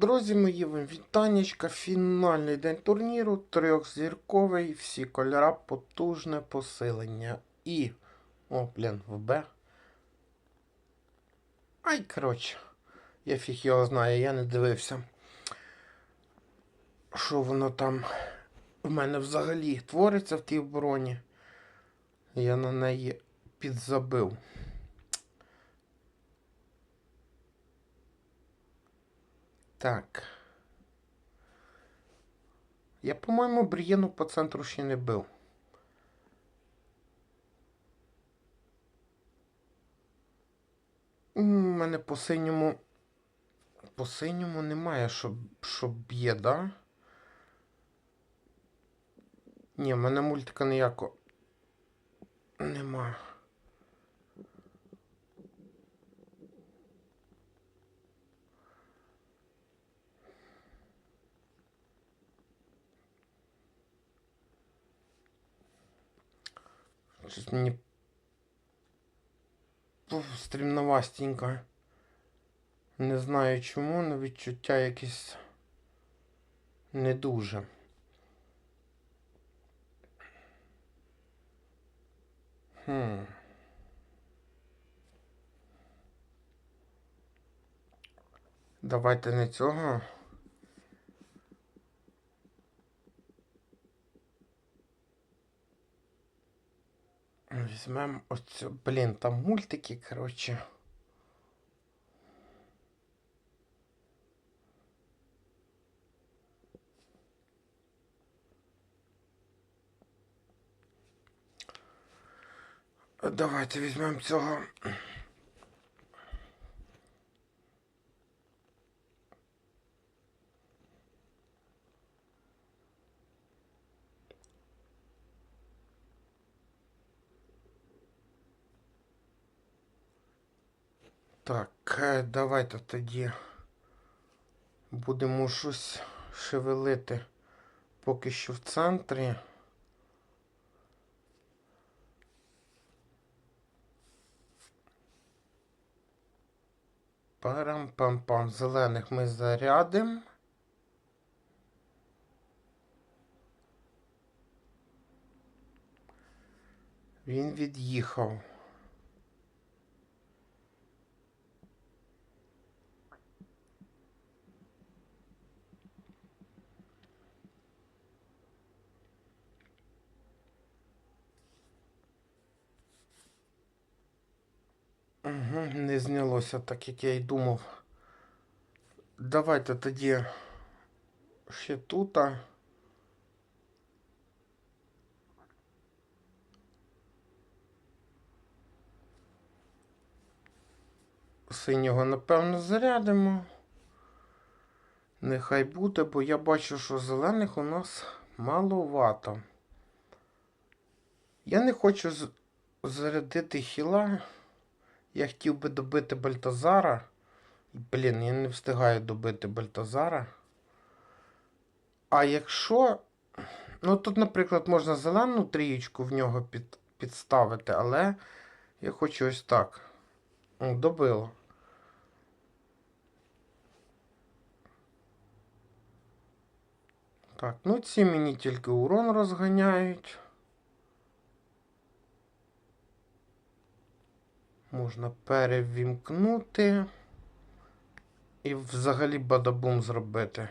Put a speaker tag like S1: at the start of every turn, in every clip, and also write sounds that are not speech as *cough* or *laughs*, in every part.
S1: Друзі мої, вам вітанечка, фінальний день турніру, трьохзірковий, всі кольора, потужне посилення. І. О, блін, в Б. Ай, коротше. Я фіг його знаю, я не дивився. Що воно там в мене взагалі твориться в тій обороні. Я на неї підзабив. Так. Я, по-моєму, Брієну по центру ще не бив. У мене по синьому. По синьому немає, щоб, щоб б'є, да? Ні, в мене мультика ніякого. Нема. Щось мені стрімновастенько. Не знаю чому, але відчуття якесь не дуже. Хм. Давайте не цього. Візьмемо оцю. Блін, там мультики, коротше. Давайте візьмемо цього. Так, е, давайте тоді будемо щось шевелити поки що в центрі. Парам-пам-пам. Зелених ми зарядимо. Він від'їхав. Угу, не знялося так, як я й думав. Давайте тоді ще тут. Синього, напевно, зарядимо. Нехай буде, бо я бачу, що зелених у нас маловато. Я не хочу зарядити хіла. Я хотів би добити Бальтазара. Блін, я не встигаю добити Бальтазара. А якщо. Ну тут, наприклад, можна зелену трієчку в нього під, підставити, але я хочу ось так. Добило. Так, ну ці мені тільки урон розганяють. Можна перевімкнути і взагалі бадабум зробити.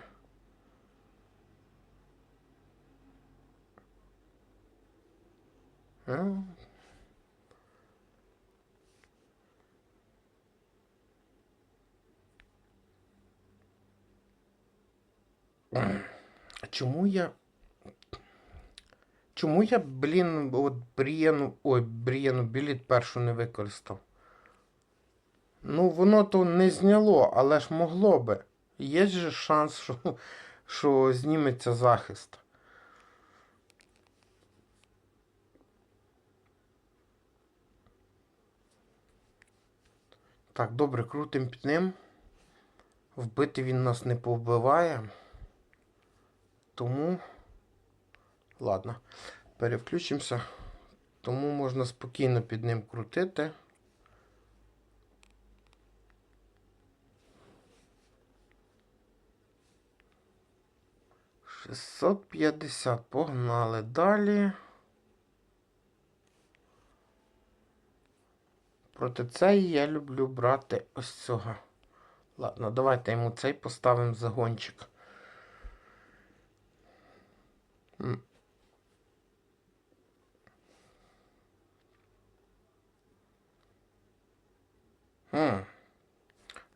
S1: А Чому я. Чому я, блін, от Брієну. Ой, Брієну біліт першу не використав? Ну, воно то не зняло, але ж могло би. Є же шанс, що, що зніметься захист. Так, добре, крутим під ним. Вбити він нас не повбиває. Тому. Ладно, перевключимося. Тому можна спокійно під ним крутити. 650. Погнали далі. Проти цієї я люблю брати ось цього. Ладно, давайте йому цей поставимо загончик.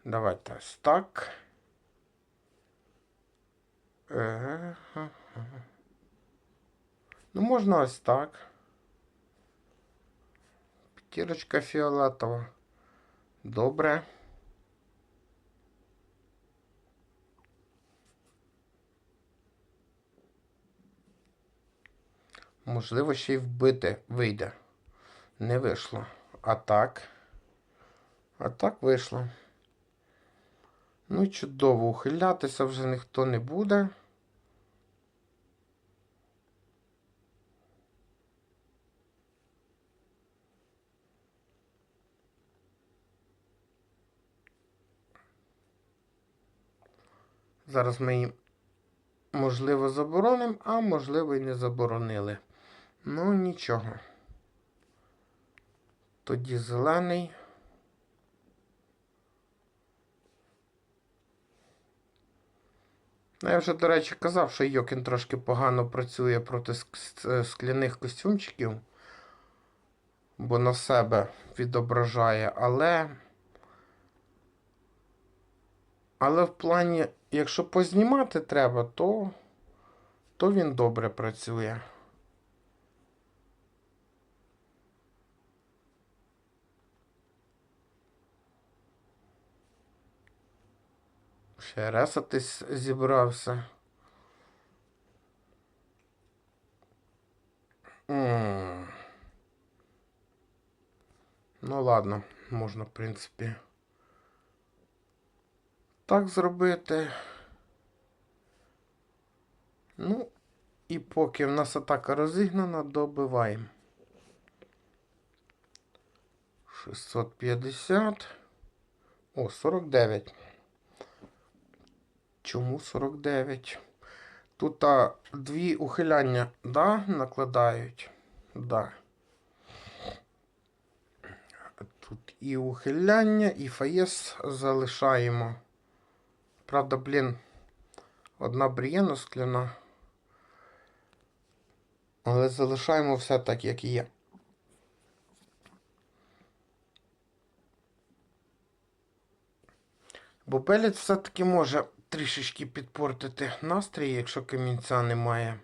S1: Давайте ось так. Ну, можна ось так. П'ятірочка фіолетова. Добре. Можливо, ще й вбити вийде. Не вийшло. А так. А так вийшло. Ну, чудово, ухилятися вже ніхто не буде. Зараз ми їм, можливо, заборонимо, а можливо, і не заборонили. Ну, нічого. Тоді зелений. Ну, я вже, до речі, казав, що Йокін трошки погано працює проти е, скляних костюмчиків, бо на себе відображає, але. Але в плані, якщо познімати треба, то, то він добре працює. Ще ресатись зібрався. Ну ладно, можна, в принципі, так зробити. Ну, і поки в нас атака розігнана, добиваємо. 650. О, 49. Чому 49? Тут а, дві ухиляння, да, накладають. Да. Тут і ухиляння, і фаєс залишаємо. Правда, блін, одна брієна скляна. Але залишаємо все так, як є. Бо пелець все-таки може трішечки підпортити настрій, якщо камінця немає.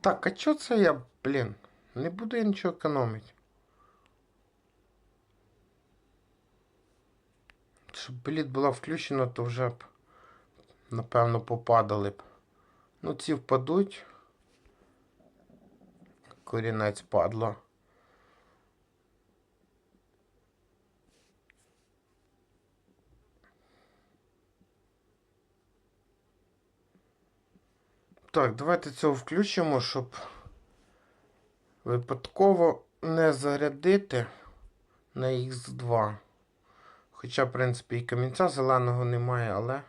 S1: Так, а чого це я, блін? Не буду я нічого економити. Щоб блід була включена, то вже б, напевно, попадали б. Ну, ці впадуть. Корінець падла. Так, давайте цього включимо, щоб випадково не зарядити на Х2. Хоча, в принципі, і камінця зеленого немає, але.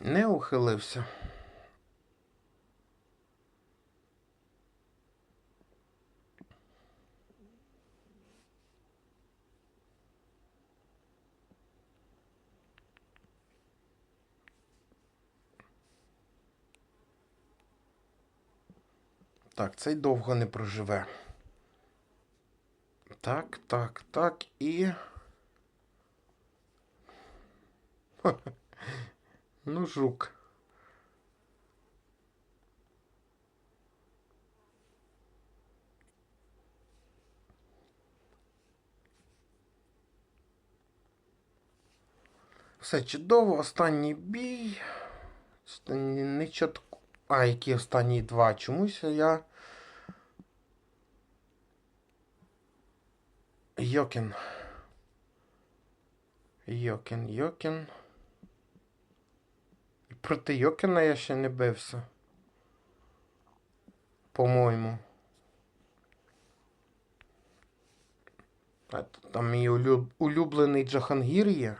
S1: Не ухилився. Так, цей довго не проживе. Так, так, так і. *laughs* Ну, жук. Все чудово, останній бій. Не чітко. А, які останні два? Чомусь я. Йокін. Йокін, Йокін. Проти Йокіна я ще не бився. по-моєму. Там мій улюб... улюблений Джахангір є.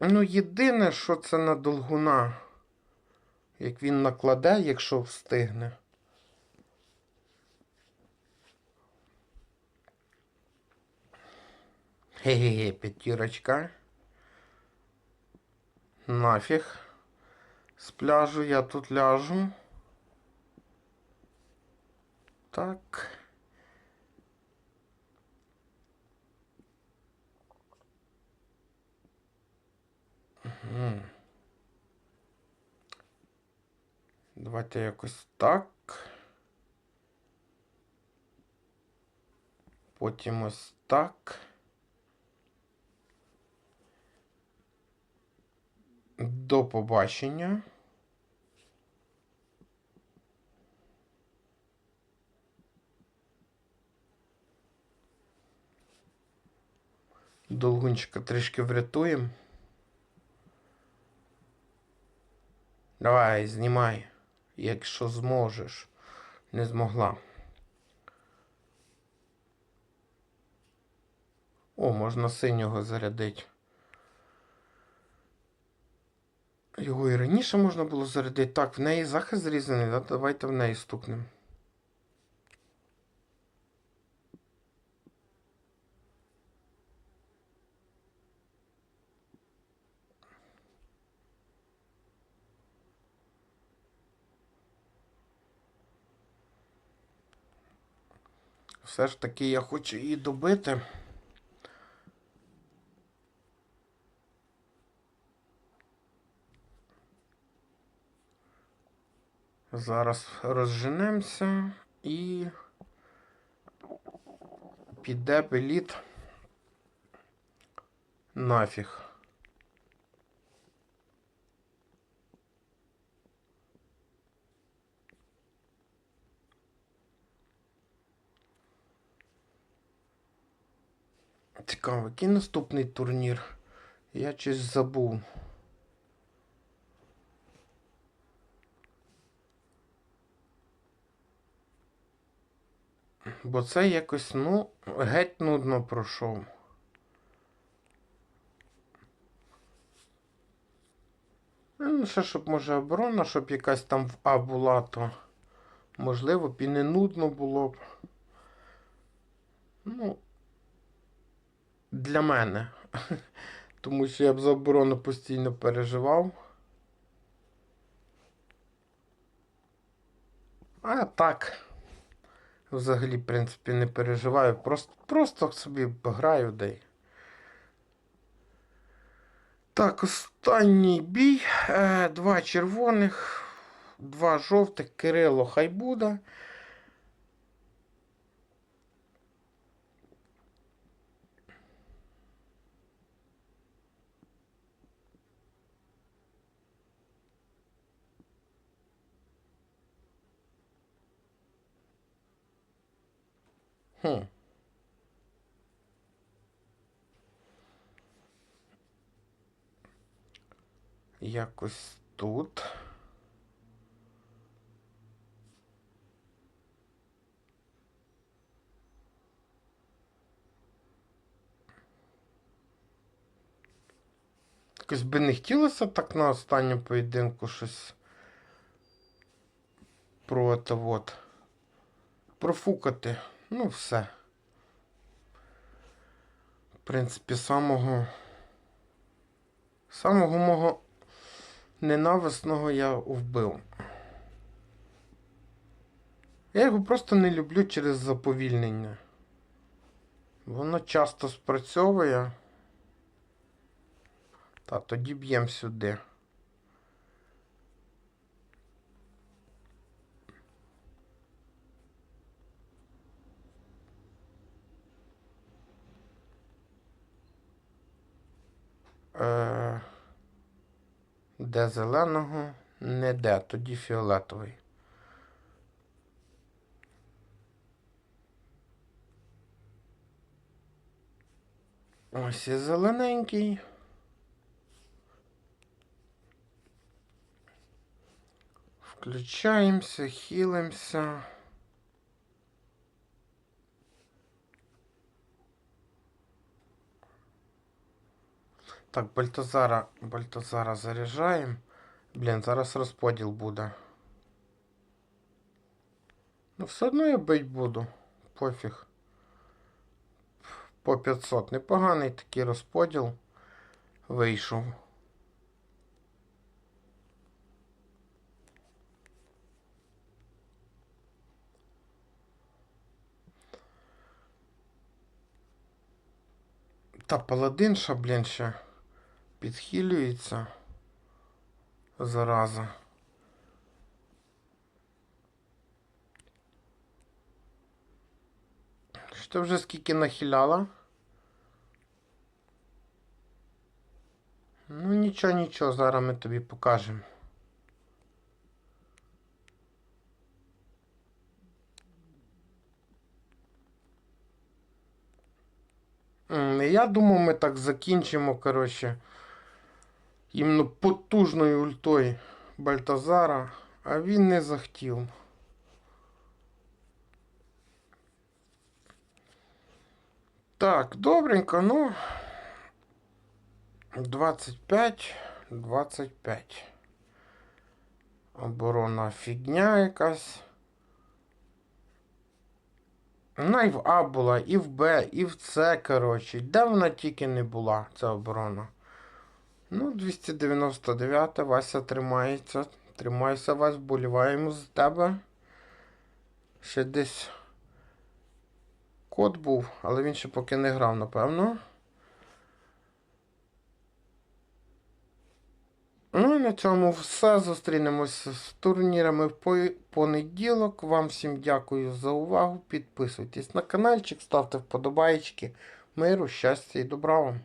S1: Ну, єдине, що це на долгуна. Як він накладе, якщо встигне. Ге-ге-ге, п'ятірочка. Нафіг. З пляжу я тут ляжу. Так. Давайте якось так. Потім ось так. До побачення. Долгунчика трішки врятуємо. Давай, знімай, якщо зможеш. Не змогла. О, можна синього зарядити. Його і раніше можна було зарядити. Так, в неї захист зрізаний, да? давайте в неї стукнемо. Все ж таки я хочу її добити. Зараз розженемося і піде беліт нафіг. Цікаво, який наступний турнір? Я щось забув. Бо це якось, ну, геть нудно пройшов. Ну, ще щоб може оборона, щоб якась там в А була, то можливо б і не нудно було б. Ну, для мене. Тому що я б за оборону постійно переживав. А так. Взагалі, в принципі, не переживаю. Просто, просто собі граю де. Так, останній бій. Е, Два червоних, два жовтих. Кирило хай буде. Хм. Якось тут. Якось би не хотілося так на останньому поєдинку щось проти от. Профукати. Ну, все. В принципі, самого. Самого мого ненависного я вбив. Я його просто не люблю через заповільнення. Воно часто спрацьовує. Та тоді б'ємо сюди. Е, де зеленого, не де, тоді фіолетовий. Ось і зелененький. Включаємося, хілимося. Так, Бальтазара, Бальтазара заряджаємо. Блін, зараз розподіл буде. Ну, все одно я бить буду. Пофіг. По 500. Непоганий такий розподіл вийшов. Та паладинша, блін, ще підхилюється. Зараза. Що вже скільки нахиляла? Ну нічого, нічого, зараз ми тобі покажемо. Я думав, ми так закінчимо, коротше, іменно потужною ультою Бальтазара, а він не захотів. Так, добренько, ну. 25, 25. Оборона фігня якась. Вона і в А була, і в Б, і в С, коротше. Де вона тільки не була, ця оборона. Ну, 299, Вася тримається. Тримайся, Вась, вболіваємо за тебе. Ще десь код був, але він ще поки не грав, напевно. Ну і на цьому все. Зустрінемося з турнірами в понеділок. Вам всім дякую за увагу. Підписуйтесь на каналчик, ставте вподобайки. Миру, щастя і добра вам.